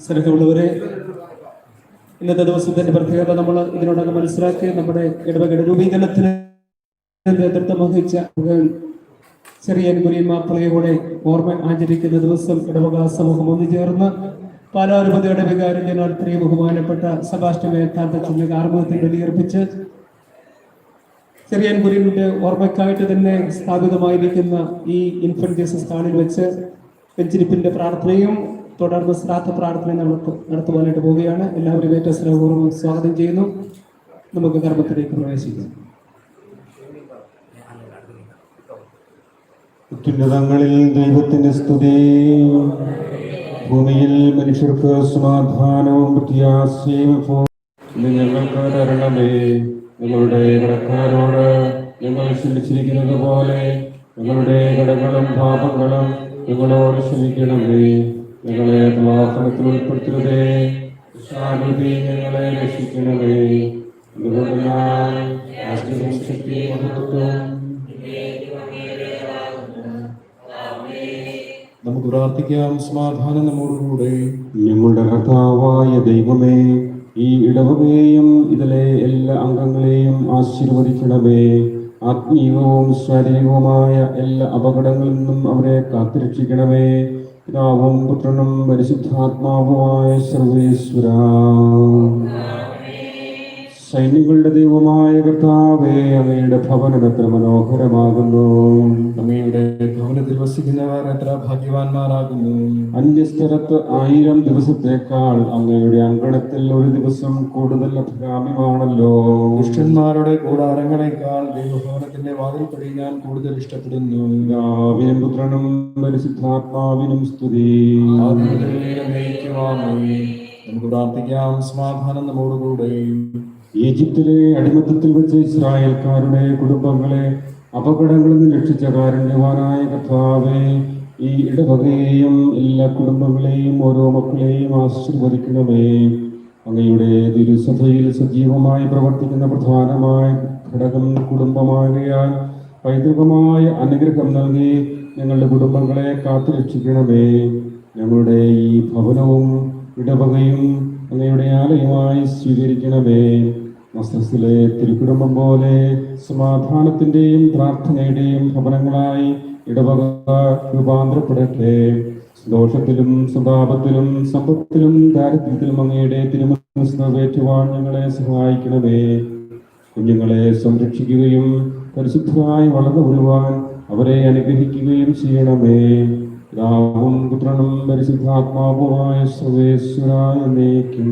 സ്ഥലത്തുള്ളവരെ ഇന്നത്തെ ദിവസത്തിന്റെ പ്രത്യേകത നമ്മൾ ഇതിനോടകം മനസ്സിലാക്കി നമ്മുടെ ഇടവകയുടെ രൂപീകരണത്തിന് നേതൃത്വം വഹിച്ച ചെറിയ കുര്യൻ മാപ്പിളയോടെ ഓർമ്മ ആചരിക്കുന്ന ദിവസം ഇടവക സമൂഹം ഒന്നുചേർന്ന് പാലാരുപതിയുടെ വികാരം ജനാൽ പ്രിയ ബഹുമാനപ്പെട്ട സഭാഷ്ട മേത്താന്തച്ചുള്ള ആർമത്തിൽ ബലിയർപ്പിച്ച് ചെറിയൻ കുര്യന്റെ ഓർമ്മയ്ക്കായിട്ട് തന്നെ സ്ഥാപിതമായിരിക്കുന്ന ഈ ഇൻഫന്റ് ഹാളിൽ വെച്ച് വെഞ്ചിരിപ്പിന്റെ പ്രാർത്ഥനയും തുടർന്ന് ശ്രാദ്ധ പ്രാർത്ഥനയും നമ്മൾ നടത്തുവാനായിട്ട് പോവുകയാണ്. എല്ലാവരും ഏറ്റവും സ്നേഹപൂർവം സ്വാഗതം ചെയ്യുന്നു. നമുക്ക് കർമ്മത്തിലേക്ക് പ്രവേശിക്കാം. അത്യുന്നതങ്ങളിൽ ദൈവത്തിന്റെ സ്തുതി. ഭൂമിയിൽ മനുഷ്യർക്ക് സമാധാനവും പ്രത്യാശയും ഞങ്ങൾക്ക് തരണമേ. ഞങ്ങളുടെ കടക്കാരോട് ഞങ്ങൾ ക്ഷമിച്ചിരിക്കുന്നത് പോലെ ഞങ്ങളുടെ കടകളും പാപങ്ങളും ഞങ്ങളോട് ക്ഷമിക്കണമേ ഞങ്ങളെ പ്രവാഹനത്തിൽ ഉൾപ്പെടുത്തരുതേ. ശാന്തി ഞങ്ങളെ രക്ഷിക്കണമേ. അതുകൊണ്ട് ഞാൻ രാഷ്ട്രീയ ശക്തി മഹത്വം നമുക്ക് പ്രാർത്ഥിക്കാം. സമാധാനം നമ്മോടുകൂടെ. ഞങ്ങളുടെ കർത്താവായ ദൈവമേ ഈ ഇടവകയെയും ഇതിലെ എല്ലാ അംഗങ്ങളെയും ആശീർവദിക്കണമേ. ആത്മീയവും ശാരീരികവുമായ എല്ലാ അപകടങ്ങളിൽ നിന്നും അവരെ കാത്തുരക്ഷിക്കണമേ. പിതാവും പുത്രനും പരിശുദ്ധാത്മാവുമായ സർവേശ്വര സൈന്യങ്ങളുടെ ദൈവമായ കർത്താവേ അങ്ങയുടെ ഭവനം എത്ര മനോഹരമാകുന്നു. അങ്ങയുടെ ഭവനത്തിൽ വസിക്കുന്നവർ എത്ര ഭാഗ്യവാന്മാരാകുന്നു. അന്യസ്ഥലത്ത് ആയിരം ദിവസത്തേക്കാൾ അങ്ങയുടെ അങ്കണത്തിൽ ഒരു ദിവസം കൂടുതൽ അഭികാമ്യമാണല്ലോ ദുഷ്ടന്മാരുടെ കൂടാരങ്ങളെക്കാൾ ദൈവഭവനത്തിന്റെ വാതിൽപ്പടി ഞാൻ കൂടുതൽ ഇഷ്ടപ്പെടുന്നു. രാവിനും പുത്രനും പരിശുദ്ധാത്മാവിനും സ്തുതി. നമുക്ക് പ്രാർത്ഥിക്കാം. സമാധാനം നമ്മോടുകൂടെ. ഈജിപ്തിലെ അടിമത്തത്തിൽ വെച്ച് ഇസ്രായേൽക്കാരുടെ കുടുംബങ്ങളെ അപകടങ്ങളിൽ നിന്ന് രക്ഷിച്ച കാരുണ്യവാനായ കർത്താവേ ഈ ഇടവകയെയും എല്ലാ കുടുംബങ്ങളെയും ഓരോ മക്കളെയും ആശീർവദിക്കണമേ. അങ്ങയുടെ തിരുസഭയിൽ സജീവമായി പ്രവർത്തിക്കുന്ന പ്രധാനമായ ഘടകം കുടുംബമാകയാൽ പൈതൃകമായ അനുഗ്രഹം നൽകി ഞങ്ങളുടെ കുടുംബങ്ങളെ കാത്തുരക്ഷിക്കണമേ. ഞങ്ങളുടെ ഈ ഭവനവും ഇടവകയും അങ്ങയുടെ ആലയമായി സ്വീകരിക്കണമേ. മസ്തസിലെ തിരുക്കുടുംബം പോലെ സമാധാനത്തിന്റെയും പ്രാർത്ഥനയുടെയും ഭവനങ്ങളായി ഇടവക രൂപാന്തരപ്പെടട്ടെ. ദോഷത്തിലും സ്വഭാവത്തിലും സമ്പത്തിലും ദാരിദ്ര്യത്തിലും അങ്ങയുടെ തിരുമനസ് നിറവേറ്റുവാൻ ഞങ്ങളെ സഹായിക്കണമേ. കുഞ്ഞുങ്ങളെ സംരക്ഷിക്കുകയും പരിശുദ്ധമായി വളർന്നു വരുവാൻ അവരെ അനുഗ്രഹിക്കുകയും ചെയ്യണമേ. പിതാവും പുത്രനും പരിശുദ്ധാത്മാവുമായ സർവേശ്വരായ നീക്കും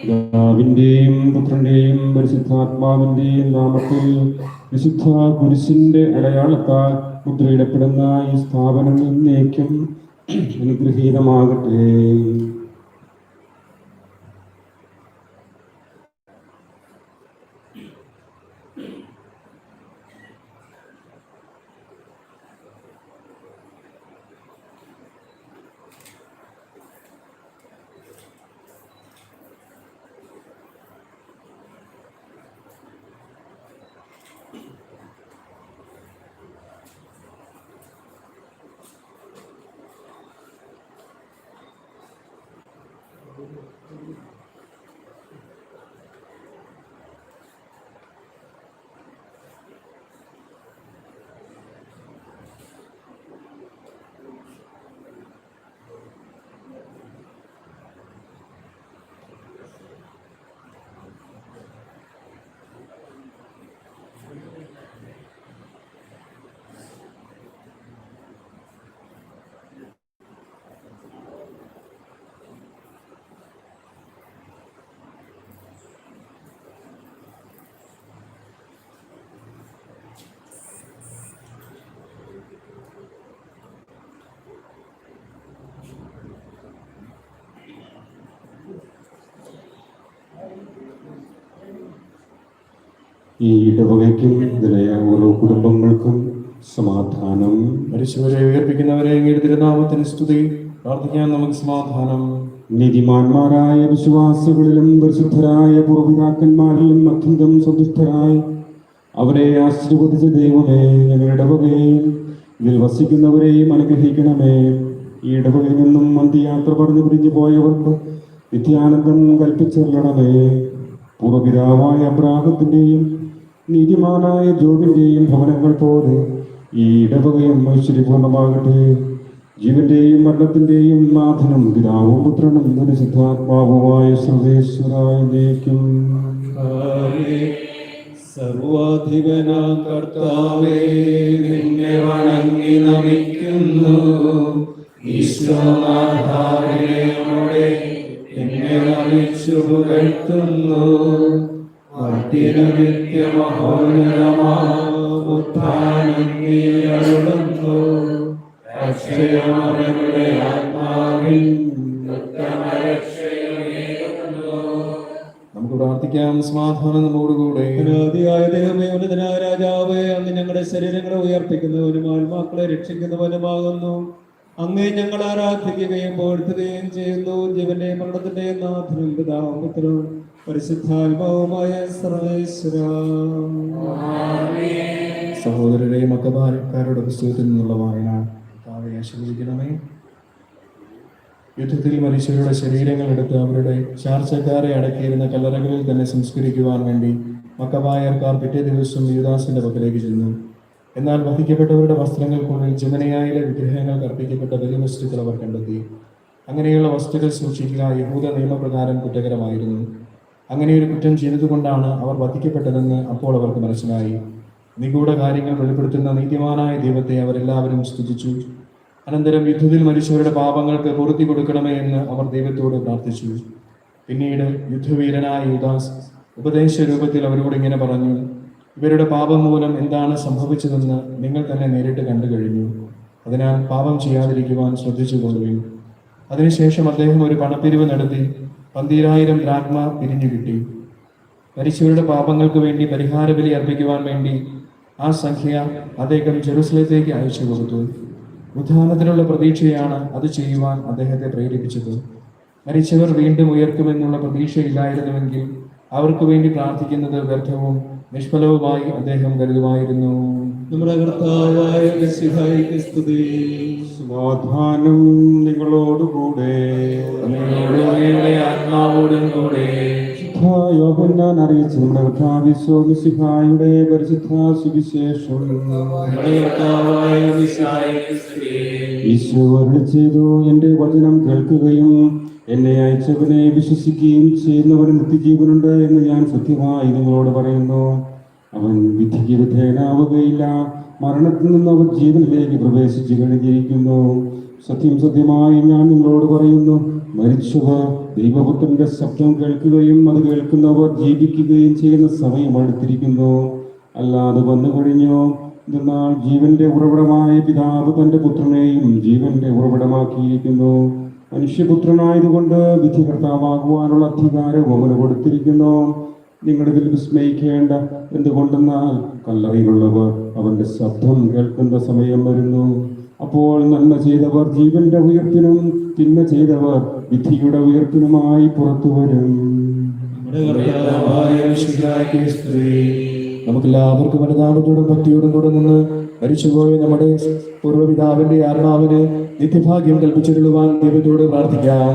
പിതാവിന്റെയും പുത്രന്റെയും പരിശുദ്ധാത്മാവിന്റെയും നാമത്തിൽ വിശുദ്ധ കുരിശിന്റെ അടയാളത്താൽ മുദ്രയിടപ്പെടുന്ന ഈ സ്ഥാപനം എന്നേക്കും അനുഗ്രഹീതമാകട്ടെ. ഈ ഇടവകയ്ക്കും ഇതിലെ ഓരോ കുടുംബങ്ങൾക്കും സമാധാനം. മരിച്ചവരെ ഉയർപ്പിക്കുന്നവരെ അങ്ങയുടെ തിരുനാമത്തിന് സ്തുതി. പ്രാർത്ഥിക്കാൻ നമുക്ക് സമാധാനം. നീതിമാന്മാരായ വിശ്വാസികളിലും പരിശുദ്ധരായ പൂർവിതാക്കന്മാരിലും അത്യന്തം സന്തുഷ്ടരായി അവരെ ആശീർവദിച്ച ദൈവമേ ഞങ്ങളുടെ ഇടവകയും ഇതിൽ വസിക്കുന്നവരെയും അനുഗ്രഹിക്കണമേ. ഈ ഇടവകയിൽ നിന്നും അന്ത്യയാത്ര പറഞ്ഞു പിരിഞ്ഞു പോയവർക്ക് നിത്യാനന്ദം കൽപ്പിച്ചെല്ലണമേ പൂർവപിതാവായ അബ്രാഹത്തിന്റെയും നീതിമാനായ ജോബിന്റെയും ഭവനങ്ങൾ പോലെ ഈ ഇടവകയും ഐശ്വര്യപൂർണമാകട്ടെ ജീവന്റെയും മരണത്തിന്റെയും നാഥനും പിതാവും പുത്രനും മനുസിദ്ധാത്മാവുമായ സർവേശ്വരായ നയിക്കും സർവാധിപനാം കർത്താവേ നിന്നെ വണങ്ങി നമിക്കുന്നു. ഈശ്വരനാഥാവിനെ എന്നെ നമിച്ചു പുകഴ്ത്തുന്നു. നമുക്ക് പ്രാർത്ഥിക്കാം. സമാധാനം നമ്മോടുകൂടെ അനാദിയായ ദൈവമേ ഉന്നതനായ രാജാവേ അങ്ങ് ഞങ്ങളുടെ ശരീരങ്ങളെ ഉയർപ്പിക്കുന്നവനും ആത്മാക്കളെ രക്ഷിക്കുന്നവനുമാകുന്നു. അങ്ങേ ഞങ്ങൾ ആരാധിക്കുകയും പോഴ്ത്തുകയും ചെയ്യുന്നു. ജീവന്റെയും മരണത്തിന്റെയും നാഥനും പിതാവും പുത്രനും പരിശുദ്ധാത്മാവുമായ സർവേശ്വര. സഹോദരരെ മക്കബാരക്കാരുടെ പുസ്തകത്തിൽ നിന്നുള്ള വായന താഴെ ആശീർവദിക്കണമേ. യുദ്ധത്തിൽ മനുഷ്യരുടെ ശരീരങ്ങൾ എടുത്ത് അവരുടെ ചാർച്ചക്കാരെ അടക്കിയിരുന്ന കല്ലറകളിൽ തന്നെ സംസ്കരിക്കുവാൻ വേണ്ടി മക്കബായർക്കാർ പിറ്റേ ദിവസം യുദാസിന്റെ പക്കലേക്ക് ചെന്നു. എന്നാൽ വധിക്കപ്പെട്ടവരുടെ വസ്ത്രങ്ങൾക്കുള്ളിൽ ജമനയായിലെ വിഗ്രഹങ്ങൾ കർപ്പിക്കപ്പെട്ട വലിയ വസ്തുക്കൾ അവർ കണ്ടെത്തി. അങ്ങനെയുള്ള വസ്തുക്കൾ സൂക്ഷിക്കുക യഹൂദ നിയമപ്രകാരം കുറ്റകരമായിരുന്നു. അങ്ങനെയൊരു കുറ്റം ചെയ്തതുകൊണ്ടാണ് അവർ വധിക്കപ്പെട്ടതെന്ന് അപ്പോൾ അവർക്ക് മനസ്സിലായി. നിഗൂഢ കാര്യങ്ങൾ വെളിപ്പെടുത്തുന്ന നീതിമാനായ ദൈവത്തെ അവരെല്ലാവരും സ്തുതിച്ചു. അനന്തരം യുദ്ധത്തിൽ മരിച്ചവരുടെ പാപങ്ങൾക്ക് പൂർത്തി കൊടുക്കണമേ എന്ന് അവർ ദൈവത്തോട് പ്രാർത്ഥിച്ചു. പിന്നീട് യുദ്ധവീരനായ യുദാസ് ഉപദേശ രൂപത്തിൽ അവരോട് ഇങ്ങനെ പറഞ്ഞു ഇവരുടെ പാപം മൂലം എന്താണ് സംഭവിച്ചതെന്ന് നിങ്ങൾ തന്നെ നേരിട്ട് കണ്ടു കഴിഞ്ഞു. അതിനാൽ പാപം ചെയ്യാതിരിക്കുവാൻ ശ്രദ്ധിച്ചു പോകുകയും അതിനുശേഷം അദ്ദേഹം ഒരു പണപ്പിരിവ് നടത്തി പന്തീരായിരം ദ്രാഗ്മ പിരിഞ്ഞു കിട്ടി. മരിച്ചവരുടെ പാപങ്ങൾക്ക് വേണ്ടി പരിഹാര ബലി അർപ്പിക്കുവാൻ വേണ്ടി ആ സംഖ്യ അദ്ദേഹം ജെറുസലത്തേക്ക് അയച്ചു കൊടുത്തു. ഉദ്ധാനത്തിനുള്ള പ്രതീക്ഷയാണ് അത് ചെയ്യുവാൻ അദ്ദേഹത്തെ പ്രേരിപ്പിച്ചത്. മരിച്ചവർ വീണ്ടും ഉയർക്കുമെന്നുള്ള പ്രതീക്ഷയില്ലായിരുന്നുവെങ്കിൽ അവർക്ക് വേണ്ടി പ്രാർത്ഥിക്കുന്നത് വ്യർത്ഥവും നിഷ്ഫലവുമായി അദ്ദേഹം കരുതുമായിരുന്നു. നമ്മുടെ കർത്താവായ സമാധാനം. അറിയിച്ച നമ്മുടെ കർത്താവിശ്വമിസിഹായുടെ പരിശുദ്ധ സുവിശേഷം ഈശോ അരുളി ചെയ്തു എന്റെ വചനം കേൾക്കുകയും എന്നെ അയച്ചവനെ വിശ്വസിക്കുകയും ചെയ്യുന്നവന് നിത്യജീവനുണ്ട് എന്ന് ഞാൻ സത്യമായി നിങ്ങളോട് പറയുന്നു. അവൻ വിധിക്ക് വിധേയനാവുകയില്ല. മരണത്തിൽ നിന്ന് അവൻ ജീവനിലേക്ക് പ്രവേശിച്ചു കഴിഞ്ഞിരിക്കുന്നു. സത്യം സത്യമായി ഞാൻ നിങ്ങളോട് പറയുന്നു മരിച്ചവർ ദൈവപുത്രന്റെ ശബ്ദം കേൾക്കുകയും അത് കേൾക്കുന്നവർ ജീവിക്കുകയും ചെയ്യുന്ന സമയം അടുത്തിരിക്കുന്നു. അല്ലാതെ വന്നു കഴിഞ്ഞോ. എന്നാൽ ജീവന്റെ ഉറവിടമായ പിതാവ് തന്റെ പുത്രനെയും ജീവന്റെ ഉറവിടമാക്കിയിരിക്കുന്നു. മനുഷ്യപുത്രനായതുകൊണ്ട് വിധികർത്താവാകുവാനുള്ള അധികാരം അവന് കൊടുത്തിരിക്കുന്നു. നിങ്ങളിതിൽ വിസ്മയിക്കേണ്ട എന്തുകൊണ്ടെന്നാൽ കല്ലറയിലുള്ളവർ അവന്റെ ശബ്ദം കേൾക്കുന്ന സമയം വരുന്നു. അപ്പോൾ നന്മ ചെയ്തവർ ജീവന്റെ ഉയർപ്പിനും തിന്മ ചെയ്തവർ വിധിയുടെ ഉയർപ്പിനുമായി പുറത്തു വരും. നമ്മുടെ എല്ലാവർക്കും അനുദാനത്തോടും ഭക്തിയോടും കൂടെ നിന്ന് മരിച്ചുപോയ നമ്മുടെ പൂർവപിതാവിന്റെ ആത്മാവിന് നിത്യഭാഗ്യം കൽപ്പിച്ചിരുളുവാൻ ദൈവത്തോട് പ്രാർത്ഥിക്കാം.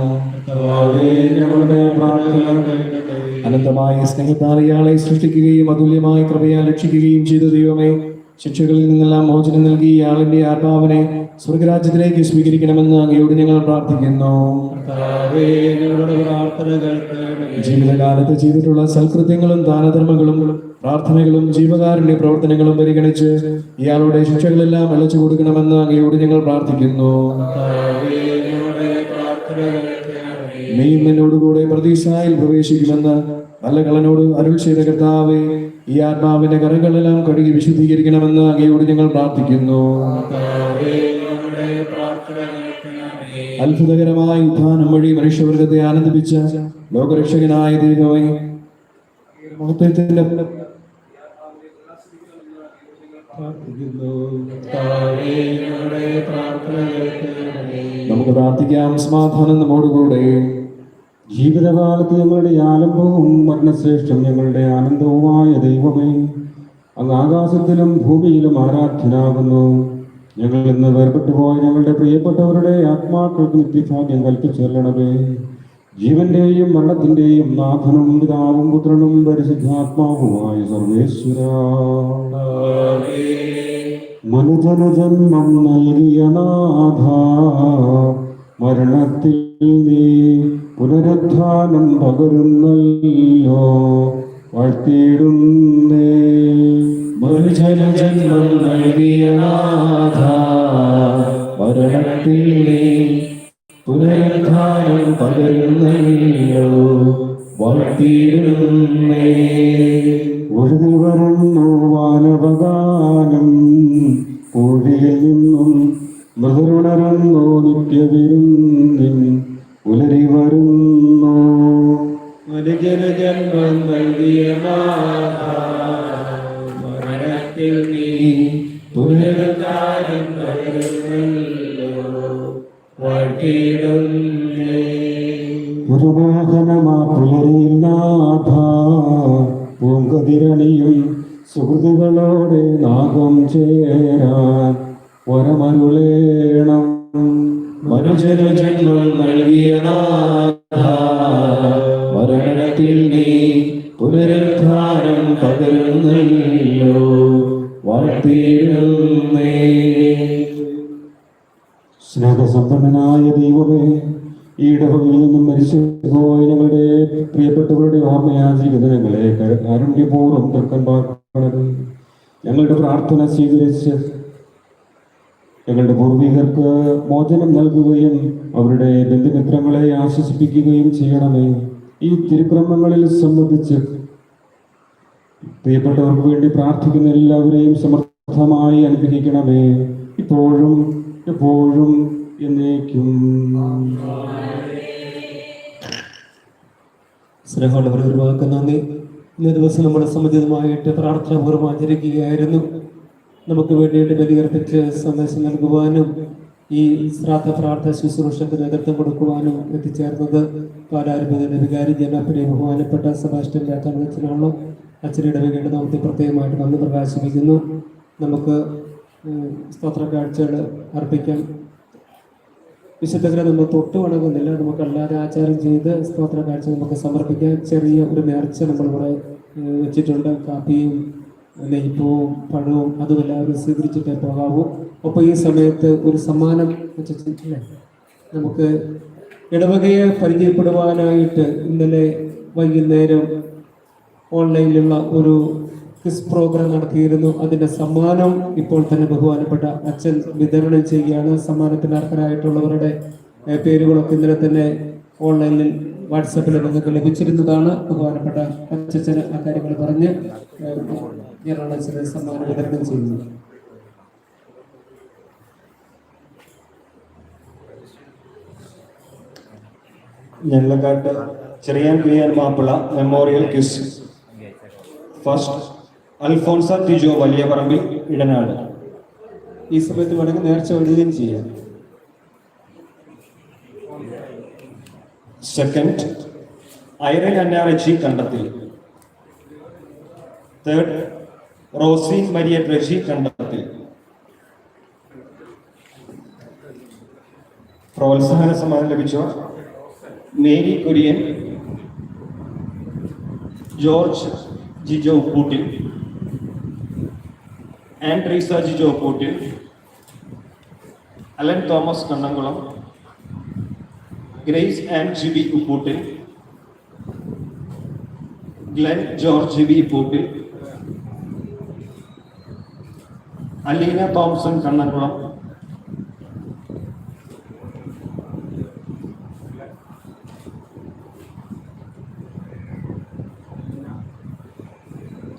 അനന്തമായ സ്നേഹത്താൽ ഇയാളെ സൃഷ്ടിക്കുകയും അതുല്യമായ കൃപയാൽ രക്ഷിക്കുകയും ചെയ്ത ദൈവമേ ശിക്ഷകളിൽ നിന്നെല്ലാം മോചനം നൽകി ഇയാളിന്റെ ആത്മാവിനെ സ്വർഗരാജ്യത്തിലേക്ക് സ്വീകരിക്കണമെന്ന് അങ്ങയോട് ഞങ്ങൾ പ്രാർത്ഥിക്കുന്നു. ജീവിതകാലത്ത് ചെയ്തിട്ടുള്ള സൽകൃത്യങ്ങളും ദാനധർമ്മങ്ങളും പ്രാർത്ഥനകളും ജീവകാരുണ്യ പ്രവർത്തനങ്ങളും പരിഗണിച്ച് ഇയാളുടെ ശിക്ഷകളെല്ലാം അലച്ചു കൊടുക്കണമെന്ന് അങ്ങയോട് ഞങ്ങൾ പ്രാർത്ഥിക്കുന്നു. നീ എന്നോടുകൂടെ പ്രതീക്ഷയിൽ പ്രവേശിക്കുമെന്ന് നല്ല കളനോട് അരുൾ ചെയ്ത കർത്താവെ ഈ ആത്മാവിന്റെ കരങ്ങളെല്ലാം കഴുകി വിശുദ്ധീകരിക്കണമെന്ന് അങ്ങയോട് ഞങ്ങൾ പ്രാർത്ഥിക്കുന്നു. അത്ഭുതകരമായ ഉത്ഥാനം വഴി മനുഷ്യവർഗത്തെ ആനന്ദിപ്പിച്ച ലോകരക്ഷകനായ ദൈവമായി മഹത്വത്തിന്റെ നമുക്ക് പ്രാർത്ഥിക്കാം സമാധാനം നമ്മോടുകൂടെ. ജീവിതകാലത്ത് ഞങ്ങളുടെ ആലംബവും മരണശ്രേഷ്ഠം ഞങ്ങളുടെ ആനന്ദവുമായ ദൈവമേ അങ്ങ് ആകാശത്തിലും ഭൂമിയിലും ആരാധ്യനാകുന്നു. ഞങ്ങൾ ഇന്ന് വേർപെട്ടു പോയ ഞങ്ങളുടെ പ്രിയപ്പെട്ടവരുടെ ആത്മാക്കൾക്ക് നിത്യഭാഗ്യം കൽപ്പിച്ചെല്ലണമേ ജീവന്റെയും മരണത്തിന്റെയും നാഥനും പിതാവും പുത്രനും പരിശുദ്ധാത്മാവുമായ സർവേശ്വര. മനുജന ജന്മം നൽകിയ നാഥ മരണത്തിൽ നീ പുനരുത്ഥാനം പകരുന്നല്ലോ വാഴ്ത്തിയിടുന്നേ. മനുജനജന്മം നൽകിയ നാഥ മരണത്തിൽ പുനരുദ്ധാനം പകരുന്നല്ലോ വാഴ്ത്തിയിടുന്നേ. ഒഴുകി വരുന്നു വാനവഗാനം കോഴിയിൽ നിന്നും മൃദുരുണരുന്നു നിത്യവിരുന്നിൻ മോഹനമാ പുലരിയിൽ നാഥ പൂങ്കതിരണിയും സുഹൃത്തുക്കളോടെ നാഗം ചേരാൻ വരമരുളേണം. മനുജനജന്മം നൽകിയ നാഥ മരണത്തിൽ നീ പുനരുദ്ധാനം പകരുന്നല്ലോ. വാഴ്ത്തിയിടുന്നേ സ്നേഹസമ്പന്നനായ ദൈവമേ ഈ ഇടവകയിൽ നിന്നും മരിച്ചുപോയ ഞങ്ങളുടെ പ്രിയപ്പെട്ടവരുടെ ഓർമ്മയാചിക്കുന്ന ഞങ്ങളെ കരു- കാരുണ്യപൂർവം തർക്കം ഞങ്ങളുടെ പ്രാർത്ഥന സ്വീകരിച്ച് ഞങ്ങളുടെ പൂർവികർക്ക് മോചനം നൽകുകയും അവരുടെ ബന്ധുമിത്രങ്ങളെ ആശ്വസിപ്പിക്കുകയും ചെയ്യണമേ. ഈ തിരുക്രമങ്ങളിൽ സംബന്ധിച്ച് പ്രിയപ്പെട്ടവർക്ക് വേണ്ടി പ്രാർത്ഥിക്കുന്ന എല്ലാവരെയും സമർത്ഥമായി അനുഗ്രഹിക്കണമേ. ഇപ്പോഴും എപ്പോഴും എന്നേക്കും. സ്നേഹമുള്ളവർ ഒരു വാക്ക് നന്ദി. ഇന്ന ദിവസം നമ്മുടെ സമുചിതമായിട്ട് പ്രാർത്ഥനാപൂർവം ആചരിക്കുകയായിരുന്നു. നമുക്ക് വേണ്ടിയിട്ട് ബലികർപ്പിച്ച് സന്ദേശം നൽകുവാനും ഈ ശ്രാദ്ധ പ്രാർത്ഥന ശുശ്രൂഷക്ക് നേതൃത്വം കൊടുക്കുവാനും എത്തിച്ചേർന്നത് പാലാരിപതിയുടെ വികാരി ജനപ്രിയ ബഹുമാനപ്പെട്ട സെബാസ്റ്റ്യൻ വ്യാഖ്യാനത്തിനാണല്ലോ അച്ഛനയുടെ നമുക്ക് പ്രത്യേകമായിട്ട് നന്ദി പ്രകാശിപ്പിക്കുന്നു. നമുക്ക് സ്തോത്ര കാഴ്ചകൾ അർപ്പിക്കാം. വിശുദ്ധ നമ്മൾ തൊട്ട് വണങ്ങുന്നില്ല. നമുക്ക് അല്ലാതെ ആചാരം ചെയ്ത് സ്തോത്ര കാഴ്ച നമുക്ക് സമർപ്പിക്കാൻ ചെറിയ ഒരു നേർച്ച നമ്മളിവിടെ വെച്ചിട്ടുണ്ട്. കാപ്പിയും നെയ്പ്പവും പഴവും അതും എല്ലാവരും സ്വീകരിച്ചിട്ടേ പോകാവൂ. ഒപ്പം ഈ സമയത്ത് ഒരു സമ്മാനം വെച്ചിട്ടില്ലേ? നമുക്ക് ഇടവകയെ പരിചയപ്പെടുവാനായിട്ട് ഇന്നലെ വൈകുന്നേരം ഓൺലൈനിലുള്ള ഒരു ക്വിസ് പ്രോഗ്രാം നടത്തിയിരുന്നു. അതിന്റെ സമ്മാനം ഇപ്പോൾ തന്നെ ബഹുമാനപ്പെട്ട അച്ഛൻ വിതരണം ചെയ്യുകയാണ്. സമ്മാനത്തിന് അർഹരായിട്ടുള്ളവരുടെ പേരുകളൊക്കെ ഇന്നലെ തന്നെ ഓൺലൈനിൽ വാട്സപ്പിൽ നിങ്ങൾക്ക് ലഭിച്ചിരുന്നതാണ്. ബഹുമാനപ്പെട്ട അച്ഛന് ആ കാര്യങ്ങൾ പറഞ്ഞ് ഞാനാണ് സമ്മാനം വിതരണം ചെയ്യുന്നത് ഞങ്ങളക്കാട്ട് Cherian Kuyyan Mappila memorial quiz first Alphonsa Tijo Valiyaparambil Edanad. ഈ സമയത്ത് വേണമെങ്കിൽ നേർച്ച എഴുതുകയും ചെയ്യാം. സെക്കൻഡ് ഐറൻ അന്നാറച്ചി കണ്ടത്തിൽ. തേർഡ് റോസി മരിയ ട്രജി കണ്ടത്തിൽ. പ്രോത്സാഹന സമ്മാനം ലഭിച്ച Mary Kurian George Jijo Upputtil and Reesa Jijo Upputtil Allen Thomas Kannamkulam Grace and Jibi Upputtil Glen George Jibi Upputtil Aleena Thomson Kannamkulam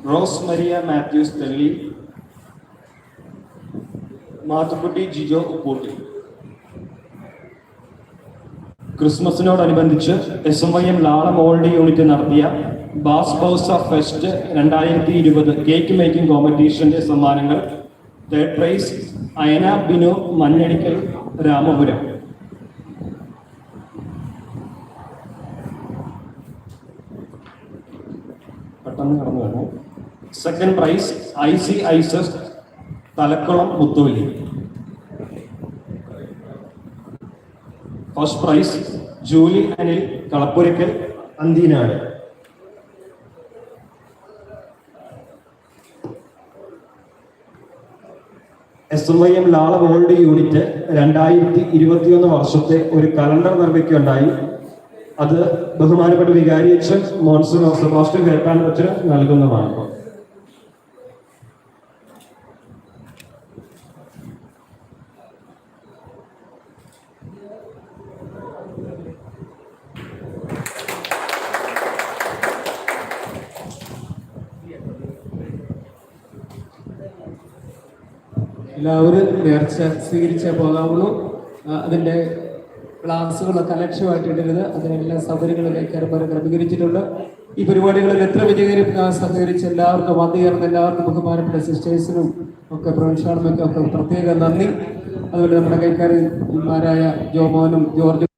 Rose Maria Mathews Thelly Mathukutty Jijo ഉപ്പൂട്ടി. ക്രിസ്മസിനോടനുബന്ധിച്ച് S M Y M ലാള മോൾഡ് unit നടത്തിയ ബാസ് ബൗസ fest രണ്ടായിരത്തി ഇരുപത് cake making കോമ്പറ്റീഷന്റെ സമ്മാനങ്ങൾ തേർഡ് പ്രൈസ് അയന ബിനു മഞ്ഞടിക്കൽ രാമപുരം. പെട്ടെന്ന് കടന്നു സെക്കൻഡ് പ്രൈസ് ഐ സി ഐസസ് Thalakkulam മുത്തുവലി first prize Julie Anil Kalappurakkal Anthinad. S M I M ലാള gold unit രണ്ടായിരത്തി ഇരുപത്തിയൊന്ന് വർഷത്തെ ഒരു കലണ്ടർ നിർമ്മിക്കുകയുണ്ടായി. അത് ബഹുമാനപ്പെട്ട വികാരി അച്ഛൻ മോൺസൺ ഓഫ് സെബാസ്റ്റ്യൻ കേൾക്കാൻ അച്ഛന് നൽകുന്നതാണ്. എല്ലാവരും നേർച്ച സ്വീകരിച്ചേ പോകാവുള്ളൂ. അതിന്റെ ക്ലാസ്സുകളൊക്കെ അലക്ഷ്യമായിട്ട് ഇടരുത്. അതിനെല്ലാം സൗകര്യങ്ങളിലേക്ക് കരപ്പര ക്രമീകരിച്ചിട്ടുണ്ട്. ഈ പരിപാടികളിൽ എത്ര വിജയകരം സഹകരിച്ച് എല്ലാവർക്കും വന്നു ചേർന്ന എല്ലാവർക്കും ബഹുമാനപ്പെട്ട സിസ്റ്റേഴ്സിനും ഒക്കെ പ്രൊഫഷണൽമൊക്കെ ഒക്കെ പ്രത്യേക നന്ദി. അതുപോലെ നമ്മുടെ കൈക്കാരന്മാരായ ജോമോനും ജോർജ്